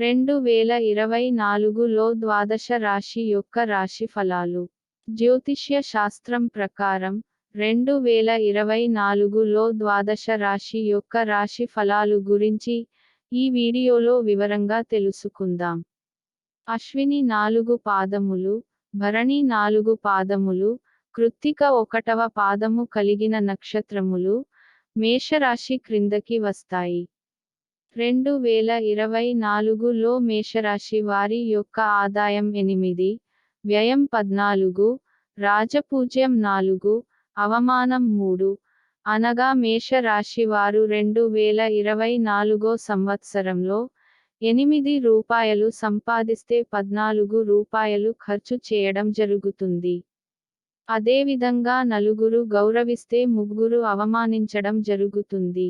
రెండు వేల ఇరవై నాలుగులో ద్వాదశ రాశి యొక్క రాశి ఫలాలు జ్యోతిష్య శాస్త్రం ప్రకారం రెండు వేల ఇరవై నాలుగులో ద్వాదశ రాశి యొక్క రాశి ఫలాలు గురించి ఈ వీడియోలో వివరంగా తెలుసుకుందాం. అశ్విని నాలుగు పాదములు భరణి నాలుగు పాదములు కృత్తిక ఒకటవ పాదము కలిగిన నక్షత్రములు మేషరాశి క్రిందకి వస్తాయి. రెండు వేల ఇరవై నాలుగులో మేషరాశి వారి యొక్క ఆదాయం ఎనిమిది వ్యయం పద్నాలుగు రాజపూజ్యం నాలుగు అవమానం మూడు. అనగా మేషరాశి వారు రెండు వేల ఇరవై నాలుగో సంవత్సరంలో ఎనిమిది రూపాయలు సంపాదిస్తే పద్నాలుగు రూపాయలు ఖర్చు చేయడం జరుగుతుంది. అదేవిధంగా నలుగురు గౌరవిస్తే ముగ్గురు అవమానించడం జరుగుతుంది.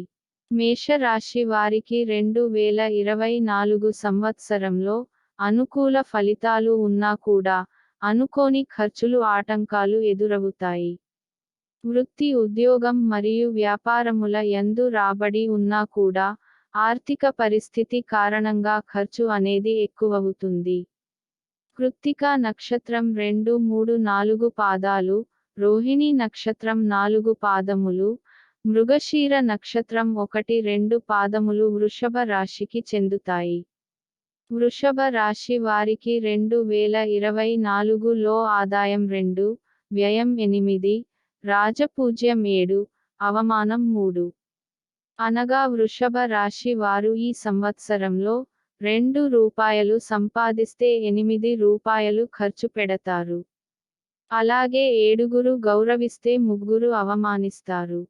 మేషరాశి వారికి రెండు వేల ఇరవై నాలుగు సంవత్సరంలో అనుకూల ఫలితాలు ఉన్నా కూడా అనుకోని ఖర్చులు ఆటంకాలు ఎదురవుతాయి. వృత్తి ఉద్యోగం మరియు వ్యాపారముల ఎందు రాబడి ఉన్నా కూడా ఆర్థిక పరిస్థితి కారణంగా ఖర్చు అనేది ఎక్కువవుతుంది. కృత్తిక నక్షత్రం రెండు మూడు నాలుగు పాదాలు రోహిణి నక్షత్రం నాలుగు పాదములు మృగశీర నక్షత్రం ఒకటి రెండు పాదములు వృషభ రాశికి చెందుతాయి. వృషభ రాశి వారికి రెండు వేల ఇరవై నాలుగులో ఆదాయం రెండు వ్యయం ఎనిమిది రాజపూజ్యం ఏడు అవమానం మూడు. అనగా వృషభ రాశి వారు ఈ సంవత్సరంలో రెండు రూపాయలు సంపాదిస్తే ఎనిమిది రూపాయలు ఖర్చు పెడతారు. అలాగే ఏడుగురు గౌరవిస్తే ముగ్గురు అవమానిస్తారు.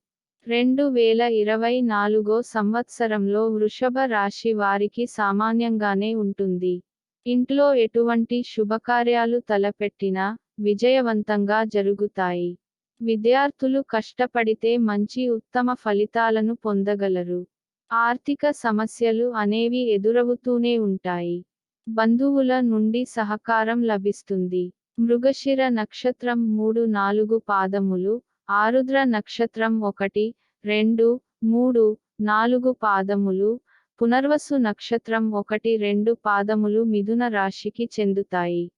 రెండు వేల ఇరవై నాలుగో సంవత్సరంలో వృషభ రాశి వారికి సామాన్యంగానే ఉంటుంది. ఇంట్లో ఎటువంటి శుభకార్యాలు తలపెట్టినా విజయవంతంగా జరుగుతాయి. విద్యార్థులు కష్టపడితే మంచి ఉత్తమ ఫలితాలను పొందగలరు. ఆర్థిక సమస్యలు అనేవి ఎదురవుతూనే ఉంటాయి. బంధువుల నుండి సహకారం లభిస్తుంది. మృగశిర నక్షత్రం మూడు నాలుగు పాదములు ఆరుద్ర నక్షత్రం ఒకటి రెండు మూడు నాలుగు పాదములు పునర్వసు నక్షత్రం ఒకటి రెండు పాదములు మిథున రాశికి చెందుతాయి.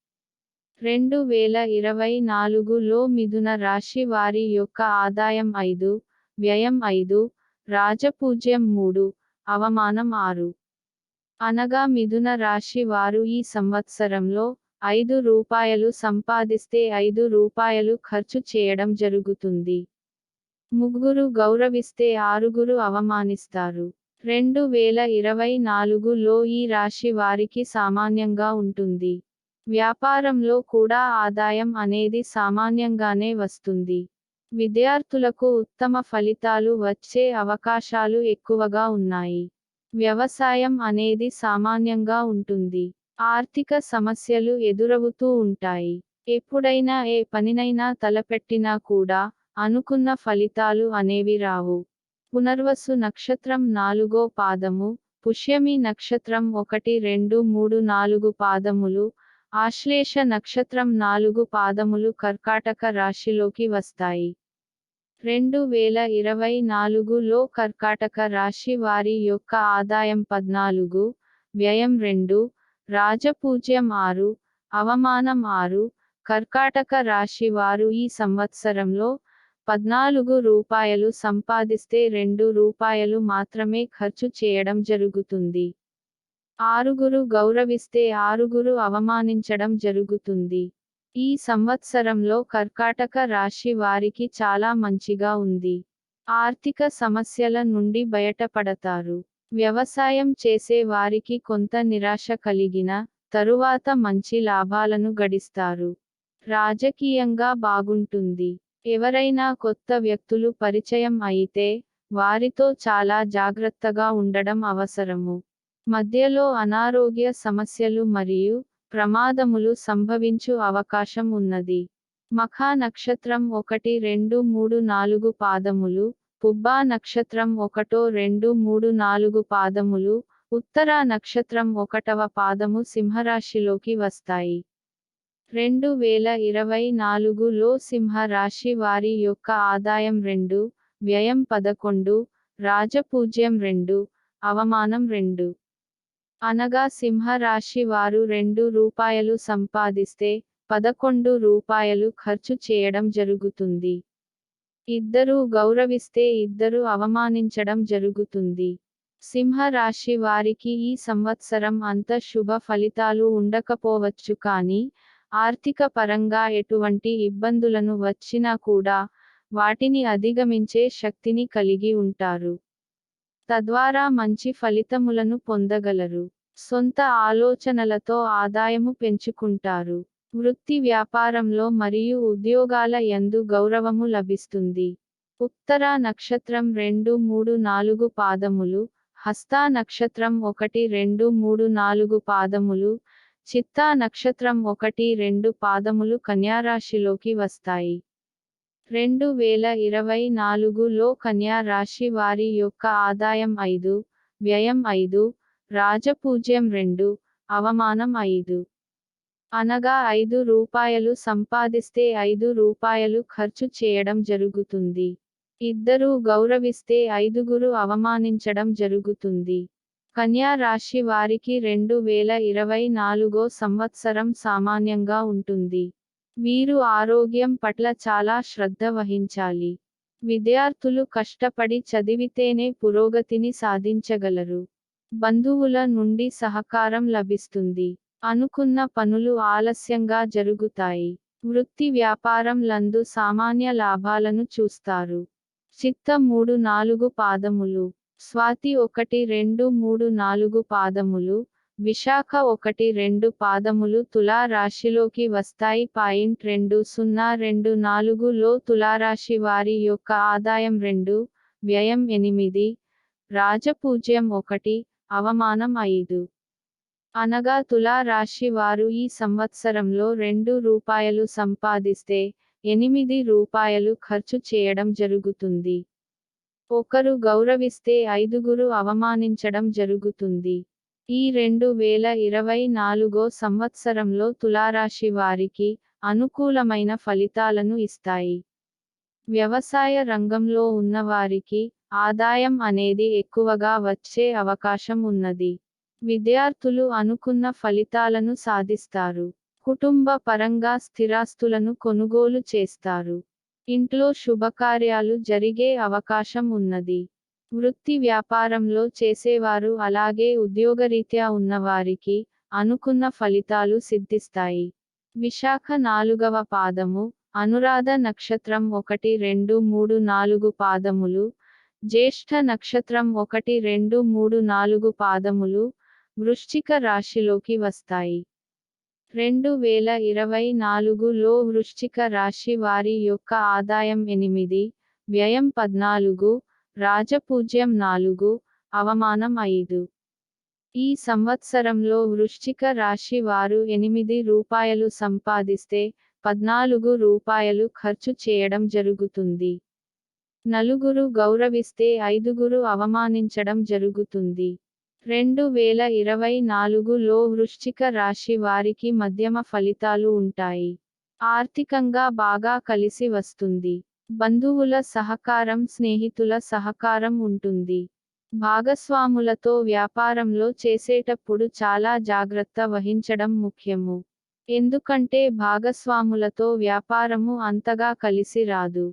రెండు వేల ఇరవై నాలుగులో మిథున రాశి వారి యొక్క ఆదాయం ఐదు వ్యయం ఐదు రాజపూజ్యం మూడు అవమానం ఆరు. అనగా మిథున రాశి వారు ఈ సంవత్సరంలో ఐదు రూపాయలు సంపాదిస్తే ఐదు రూపాయలు ఖర్చు చేయడం జరుగుతుంది. ముగ్గురు గౌరవిస్తే ఆరుగురు అవమానిస్తారు. రెండు వేల ఇరవై నాలుగులో ఈ రాశి వారికి సామాన్యంగా ఉంటుంది. వ్యాపారంలో కూడా ఆదాయం అనేది సామాన్యంగానే వస్తుంది. విద్యార్థులకు ఉత్తమ ఫలితాలు వచ్చే అవకాశాలు ఎక్కువగా ఉన్నాయి. వ్యవసాయం అనేది సామాన్యంగా ఉంటుంది. ఆర్థిక సమస్యలు ఎదురవుతూ ఉంటాయి. ఎప్పుడైనా ఏ పనినైనా తలపెట్టినా కూడా అనుకున్న ఫలితాలు అనేవి రావు. పునర్వసు నక్షత్రం నాలుగో పాదము పుష్యమి నక్షత్రం ఒకటి రెండు మూడు నాలుగు పాదములు ఆశ్లేష నక్షత్రం నాలుగు పాదములు కర్కాటక రాశిలోకి వస్తాయి. రెండు వేల ఇరవై నాలుగులో కర్కాటక రాశి వారి యొక్క ఆదాయం పద్నాలుగు వ్యయం రెండు రాజపూజ్యం ఆరు అవమానం ఆరు కర్కాటక రాశి వారు ఈ సంవత్సరంలో పద్నాలుగు రూపాయలు సంపాదిస్తే రెండు రూపాయలు మాత్రమే ఖర్చు చేయడం జరుగుతుంది. ఆరుగురు గౌరవిస్తే ఆరుగురు అవమానించడం జరుగుతుంది. ఈ సంవత్సరంలో కర్కాటక రాశి వారికి చాలా మంచిగా ఉంది. ఆర్థిక సమస్యల నుండి బయటపడతారు. వ్యవసాయం చేసే వారికి కొంత నిరాశ కలిగిన తరువాత మంచి లాభాలను గడిస్తారు. రాజకీయంగా బాగుంటుంది. ఎవరైనా కొత్త వ్యక్తులు పరిచయం అయితే వారితో చాలా జాగ్రత్తగా ఉండడం అవసరము. మధ్యలో అనారోగ్య సమస్యలు మరియు ప్రమాదములు సంభవించు అవకాశం ఉన్నది. మఖా నక్షత్రం ఒకటి రెండు మూడు నాలుగు పాదములు పుబ్బా నక్షత్రం ఒకటో రెండు మూడు నాలుగు పాదములు ఉత్తర నక్షత్రం ఒకటవ పాదము సింహరాశిలోకి వస్తాయి. రెండు వేల ఇరవై నాలుగులో సింహ రాశి వారి యొక్క ఆదాయం రెండు వ్యయం పదకొండు రాజపూజ్యం రెండు అవమానం రెండు. అనగా సింహరాశి వారు రెండు రూపాయలు సంపాదిస్తే పదకొండు రూపాయలు ఖర్చు చేయడం జరుగుతుంది. ఇద్దరూ గౌరవిస్తే ఇద్దరు అవమానించడం జరుగుతుంది. సింహరాశి వారికి ఈ సంవత్సరం అంత శుభ ఫలితాలు ఉండకపోవచ్చు కానీ ఆర్థిక పరంగా ఎటువంటి ఇబ్బందులను వచ్చినా కూడా వాటిని అధిగమించే శక్తిని కలిగి ఉంటారు. తద్వారా మంచి ఫలితములను పొందగలరు. సొంత ఆలోచనలతో ఆదాయము పెంచుకుంటారు. వృత్తి వ్యాపారంలో మరియు ఉద్యోగాల యందు గౌరవము లభిస్తుంది. ఉత్తర నక్షత్రం రెండు మూడు నాలుగు పాదములు హస్తా నక్షత్రం ఒకటి రెండు మూడు నాలుగు పాదములు చిత్తా నక్షత్రం ఒకటి రెండు పాదములు కన్యారాశిలోకి వస్తాయి. రెండు వేల ఇరవై నాలుగులో కన్యా రాశి వారి యొక్క ఆదాయం ఐదు వ్యయం ఐదు రాజపూజ్యం రెండు అవమానం ఐదు. అనగా ఐదు రూపాయలు సంపాదిస్తే ఐదు రూపాయలు ఖర్చు చేయడం జరుగుతుంది. ఇద్దరూ గౌరవిస్తే ఐదుగురు అవమానించడం జరుగుతుంది. కన్యా రాశి వారికి రెండు వేల ఇరవై నాలుగో సంవత్సరం సామాన్యంగా ఉంటుంది. వీరు ఆరోగ్యం పట్ల చాలా శ్రద్ధ వహించాలి. విద్యార్థులు కష్టపడి చదివితేనే పురోగతిని సాధించగలరు. బంధువుల నుండి సహకారం లభిస్తుంది. అనుకున్న పనులు ఆలస్యంగా జరుగుతాయి. వృత్తి వ్యాపారం లందు సామాన్య లాభాలను చూస్తారు. చిత్త మూడు నాలుగు పాదములు. స్వాతి ఒకటి రెండు మూడు నాలుగు పాదములు. విశాఖ ఒకటి రెండు పాదములు. తులా రాశిలోకి వస్తాయి. పాయింట్ రెండు సున్నా రెండు నాలుగులో తులారాశి వారి యొక్క ఆదాయం రెండు వ్యయం ఎనిమిది. రాజపూజ్యం ఒకటి అవమానం ఐదు. అనగా తులా రాశి వారు ఈ సంవత్సరంలో రెండు రూపాయలు సంపాదిస్తే ఎనిమిది రూపాయలు ఖర్చు చేయడం జరుగుతుంది. ఒకరు గౌరవిస్తే ఐదుగురు అవమానించడం జరుగుతుంది. ఈ రెండు వేల ఇరవై నాలుగో సంవత్సరంలో తులారాశి వారికి అనుకూలమైన ఫలితాలను ఇస్తాయి. వ్యవసాయ రంగంలో ఉన్నవారికి ఆదాయం అనేది ఎక్కువగా వచ్చే అవకాశం ఉన్నది. విద్యార్థులు అనుకున్న ఫలితాలను సాధిస్తారు. కుటుంబ పరంగా స్థిరాస్తులను కొనుగోలు చేస్తారు. ఇంట్లో శుభకార్యాలు జరిగే అవకాశం ఉన్నది. వృత్తి వ్యాపారంలో చేసేవారు అలాగే ఉద్యోగరీత్యా ఉన్నవారికి అనుకున్న ఫలితాలు సిద్ధిస్తాయి. విశాఖ నాలుగవ పాదము అనురాధ నక్షత్రం ఒకటి రెండు మూడు నాలుగు పాదములు జ్యేష్ఠ నక్షత్రం ఒకటి రెండు మూడు నాలుగు పాదములు వృశ్చిక రాశిలోకి వస్తాయి. రెండు వేల ఇరవై నాలుగులో వృశ్చిక రాశి వారి యొక్క ఆదాయం ఎనిమిది వ్యయం పద్నాలుగు రాజపూజ్యం నాలుగు అవమానం ఐదు. ఈ సంవత్సరంలో వృశ్చిక రాశి వారు ఎనిమిది రూపాయలు సంపాదిస్తే పద్నాలుగు రూపాయలు ఖర్చు చేయడం జరుగుతుంది. నలుగురు గౌరవిస్తే ఐదుగురు అవమానించడం జరుగుతుంది. రెండు వేల ఇరవై నాలుగులో వృశ్చిక రాశి వారికి మధ్యమ ఫలితాలు ఉంటాయి. ఆర్థికంగా బాగా కలిసి వస్తుంది. బంధువుల సహకారం స్నేహితుల సహకారం ఉంటుంది. భాగస్వాములతో వ్యాపారంలో చేసేటప్పుడు చాలా జాగ్రత్త వహించడం ముఖ్యము. ఎందుకంటే భాగస్వాములతో వ్యాపారము అంతగా కలిసి రాదు.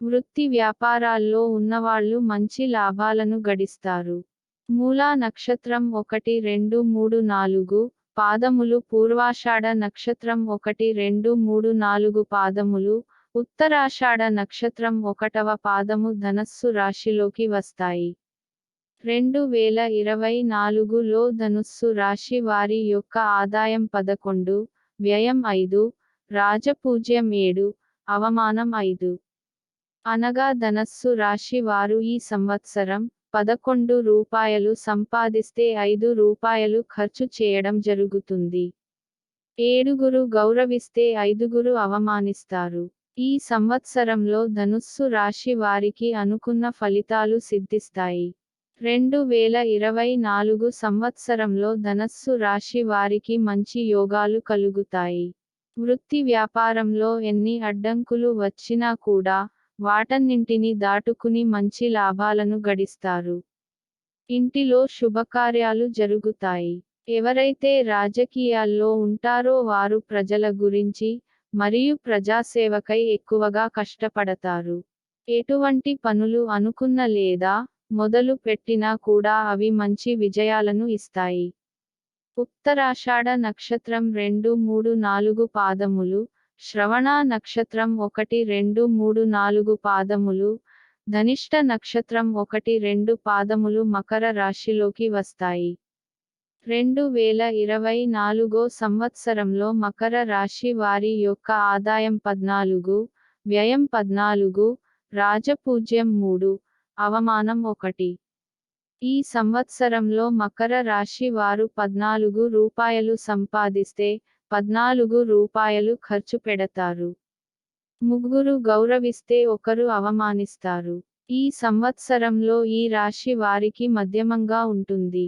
వృత్తి వ్యాపారాల్లో ఉన్నవాళ్ళు మంచి లాభాలను గడిస్తారు. మూలా నక్షత్రం ఒకటి రెండు మూడు నాలుగు పాదములు పూర్వాషాఢ నక్షత్రం ఒకటి రెండు మూడు నాలుగు పాదములు ఉత్తరాషాఢ నక్షత్రం ఒకటవ పాదము ధనస్సు రాశిలోకి వస్తాయి. రెండు వేల ఇరవై నాలుగులో ధనుస్సు రాశి వారి యొక్క ఆదాయం పదకొండు వ్యయం ఐదు రాజపూజ్యం ఏడు అవమానం ఐదు. అనగా ధనస్సు రాశి వారు ఈ సంవత్సరం పదకొండు రూపాయలు సంపాదిస్తే ఐదు రూపాయలు ఖర్చు చేయడం జరుగుతుంది. ఏడుగురు గౌరవిస్తే ఐదుగురు అవమానిస్తారు. ఈ సంవత్సరంలో ధనుస్సు రాశి వారికి అనుకున్న ఫలితాలు సిద్ధిస్తాయి. రెండు వేల ఇరవై నాలుగు సంవత్సరంలో ధనస్సు రాశి వారికి మంచి యోగాలు కలుగుతాయి. వృత్తి వ్యాపారంలో ఎన్ని అడ్డంకులు వచ్చినా కూడా వాటన్నింటిని దాటుకుని మంచి లాభాలను గడిస్తారు. ఇంటిలో శుభకార్యాలు జరుగుతాయి. ఎవరైతే రాజకీయాల్లో ఉంటారో వారు ప్రజల గురించి మరియు ప్రజాసేవకై ఎక్కువగా కష్టపడతారు. ఎటువంటి పనులు అనుకున్న లేదా మొదలు పెట్టినా కూడా అవి మంచి విజయాలను ఇస్తాయి. ఉత్తరాషాఢ నక్షత్రం రెండు మూడు నాలుగు పాదములు శ్రవణ నక్షత్రం ఒకటి రెండు మూడు నాలుగు పాదములు ధనిష్ట నక్షత్రం ఒకటి రెండు పాదములు మకర రాశిలోకి వస్తాయి. రెండు వేల ఇరవై నాలుగో సంవత్సరంలో మకర రాశి వారి యొక్క ఆదాయం పద్నాలుగు వ్యయం పద్నాలుగు రాజపూజ్యం మూడు అవమానం ఒకటి. ఈ సంవత్సరంలో మకర రాశి వారు పద్నాలుగు రూపాయలు సంపాదిస్తే పద్నాలుగు రూపాయలు ఖర్చు పెడతారు. ముగ్గురు గౌరవిస్తే ఒకరు అవమానిస్తారు. ఈ సంవత్సరంలో ఈ రాశి వారికి మధ్యమంగా ఉంటుంది.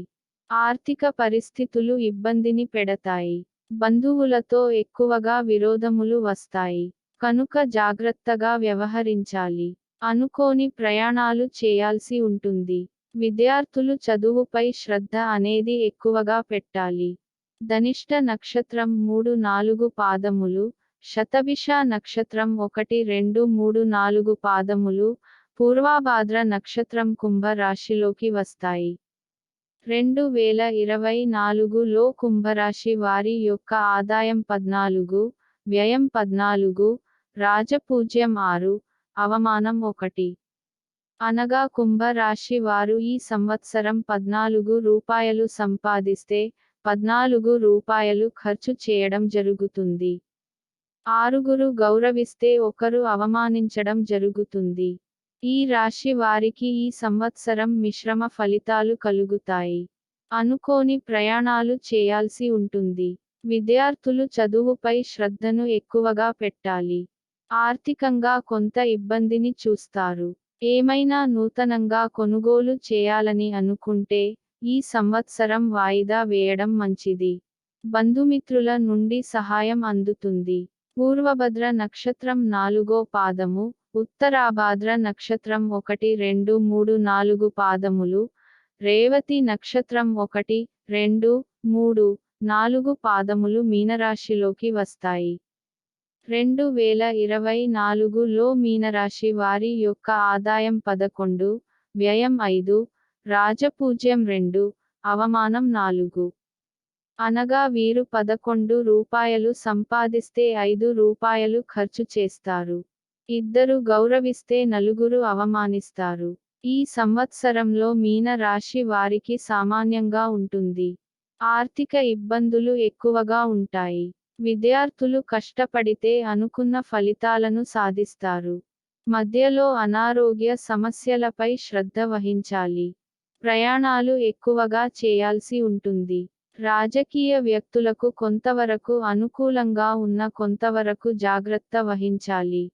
ఆర్థిక పరిస్థితులు ఇబ్బందిని పెడతాయి. బంధువులతో ఎక్కువగా విరోధములు వస్తాయి. కనుక జాగ్రత్తగా వ్యవహరించాలి. అనుకోని ప్రయాణాలు చేయాల్సి ఉంటుంది. విద్యార్థులు చదువుపై శ్రద్ధ అనేది ఎక్కువగా పెట్టాలి. ధనిష్ట నక్షత్రం మూడు నాలుగు పాదములు శతభిష నక్షత్రం ఒకటి రెండు మూడు నాలుగు పాదములు పూర్వాభాద్ర నక్షత్రం కుంభ రాశిలోకి వస్తాయి. రెండు వేల ఇరవై నాలుగులో కుంభరాశి వారి యొక్క ఆదాయం పద్నాలుగు వ్యయం పద్నాలుగు రాజపూజ్యం ఆరు అవమానం ఒకటి. అనగా కుంభరాశి వారు ఈ సంవత్సరం పద్నాలుగు రూపాయలు సంపాదిస్తే పద్నాలుగు రూపాయలు ఖర్చు చేయడం జరుగుతుంది. ఆరుగురు గౌరవిస్తే ఒకరు అవమానించడం జరుగుతుంది. ఈ రాశి వారికి ఈ సంవత్సరం మిశ్రమ ఫలితాలు కలుగుతాయి. అనుకోని ప్రయాణాలు చేయాల్సి ఉంటుంది. విద్యార్థులు చదువుపై శ్రద్ధను ఎక్కువగా పెట్టాలి. ఆర్థికంగా కొంత ఇబ్బందిని చూస్తారు. ఏమైనా నూతనంగా కొనుగోలు చేయాలని అనుకుంటే ఈ సంవత్సరం వాయిదా వేయడం మంచిది. బంధుమిత్రుల నుండి సహాయం అందుతుంది. పూర్వభద్ర నక్షత్రం నాలుగో పాదము ఉత్తరాభాద్ర నక్షత్రం ఒకటి రెండు మూడు నాలుగు పాదములు రేవతి నక్షత్రం ఒకటి రెండు మూడు నాలుగు పాదములు మీనరాశిలోకి వస్తాయి. రెండు వేల ఇరవై నాలుగులో మీనరాశి వారి యొక్క ఆదాయం పదకొండు వ్యయం ఐదు రాజపూజ్యం రెండు అవమానం నాలుగు. అనగా వీరు పదకొండు రూపాయలు సంపాదిస్తే ఐదు రూపాయలు ఖర్చు చేస్తారు. ఇద్దరు గౌరవిస్తే నలుగురు అవమానిస్తారు. ఈ సంవత్సరంలో మీన రాశి వారికి సామాన్యంగా ఉంటుంది. ఆర్థిక ఇబ్బందులు ఎక్కువగా ఉంటాయి. విద్యార్థులు కష్టపడితే అనుకున్న ఫలితాలను సాధిస్తారు. మధ్యలో అనారోగ్య సమస్యలపై శ్రద్ధ వహించాలి. ప్రయాణాలు ఎక్కువగా చేయాల్సి ఉంటుంది. రాజకీయ వ్యక్తులకు కొంతవరకు అనుకూలంగా ఉన్న కొంతవరకు జాగ్రత్త వహించాలి.